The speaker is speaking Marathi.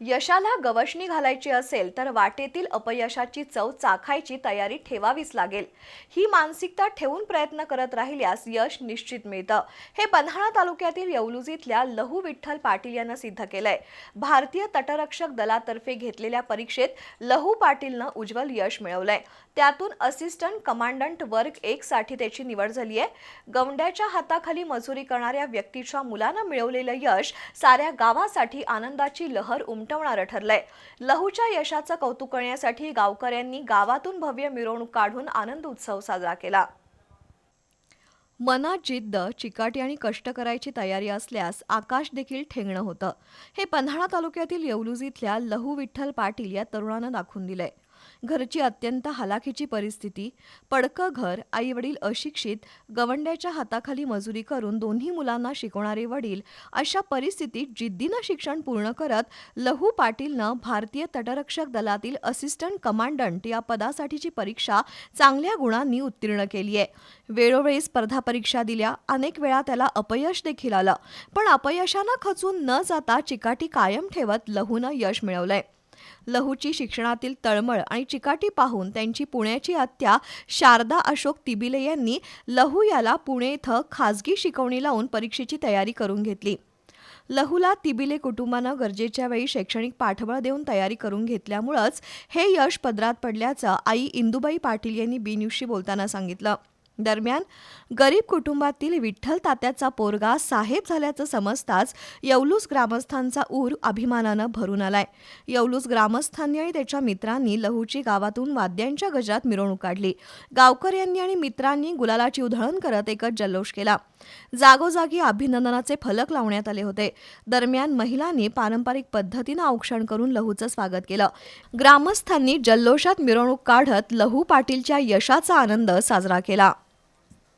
यशाला गवसणी घालायची असेल तर वाटेतील अपयशाची चव चाखायची तयारी ठेवावीच लागेल. ही मानसिकता ठेवून प्रयत्न करत राहिल्यास यश निश्चित मिळतं. हे पन्हाळा तालुक्यातील येवलुज लहू विठ्ठल पाटील यानं सिद्ध केलंय. भारतीय तटरक्षक दलातर्फे घेतलेल्या परीक्षेत लहू पाटीलनं उज्ज्वल यश मिळवलंय. त्यातून असिस्टंट कमांडंट वर्ग एक साठी त्याची निवड झाली आहे गवंड्याच्या हाताखाली मजुरी करणाऱ्या व्यक्तीच्या मुलानं मिळवलेलं यश साऱ्या गावासाठी आनंदाची लहर उमटवणारं ठरलंय. लहूच्या यशाचं कौतुक करण्यासाठी गावकऱ्यांनी गावातून भव्य मिरवणूक काढून आनंद उत्सव साजरा केला. मनात जिद्द चिकाटी आणि कष्ट करायची तयारी असल्यास आकाश देखील ठेंगणं होतं. हे पन्हाळा तालुक्यातील येवलुजीतल्या लहू विठ्ठल पाटील या तरुणानं दाखवून दिलंय. घरची अत्यंत हलाखीची परिस्थिती पडकं घर आईवडील अशिक्षित गवंड्याच्या हाताखाली मजुरी करून दोन्ही मुलांना शिकवणारे वडील अशा परिस्थितीत जिद्दीनं शिक्षण पूर्ण करत लहू पाटीलनं भारतीय तटरक्षक दलातील असिस्टंट कमांडंट या पदासाठीची परीक्षा चांगल्या गुणांनी उत्तीर्ण केली आहे. वेळोवेळी स्पर्धा परीक्षा दिल्या अनेक वेळा त्याला अपयश देखील आलं. पण अपयशानं खचून न जाता चिकाटी कायम ठेवत लहूनं यश मिळवलंय. लहूची शिक्षणातील तळमळ आणि चिकाटी पाहून त्यांची पुण्याची आत्या शारदा अशोक तिबिले यांनी लहू याला पुणे इथं खाजगी शिकवणी लावून परीक्षेची तयारी करून घेतली. लहूला तिबिले कुटुंबानं गरजेच्या वेळी शैक्षणिक पाठबळ देऊन तयारी करून घेतल्यामुळंच हे यश पदरात पडल्याचं आई इंदुबाई पाटील यांनी बी न्यूजशी बोलताना सांगितलं. दरम्यान गरीब कुटुंबातील विठ्ठल तात्याचा पोरगा साहेब झाल्याचं समजताच येवलूस ग्रामस्थांचा ऊर अभिमानानं भरून आलाय. येवलूस ग्रामस्थांनी आणि त्याच्या मित्रांनी लहूची गावातून वाद्यांच्या गजरात मिरवणूक काढली. गावकऱ्यांनी आणि मित्रांनी गुलालाची उधळण करत एकच जल्लोष केला. जागोजागी अभिनंदनाचे फलक लावण्यात आले होते. दरम्यान महिलांनी पारंपरिक पद्धतीनं औक्षण करून लहूचं स्वागत केलं. ग्रामस्थांनी जल्लोषात मिरवणूक काढत लहू पाटीलच्या यशाचा आनंद साजरा केला.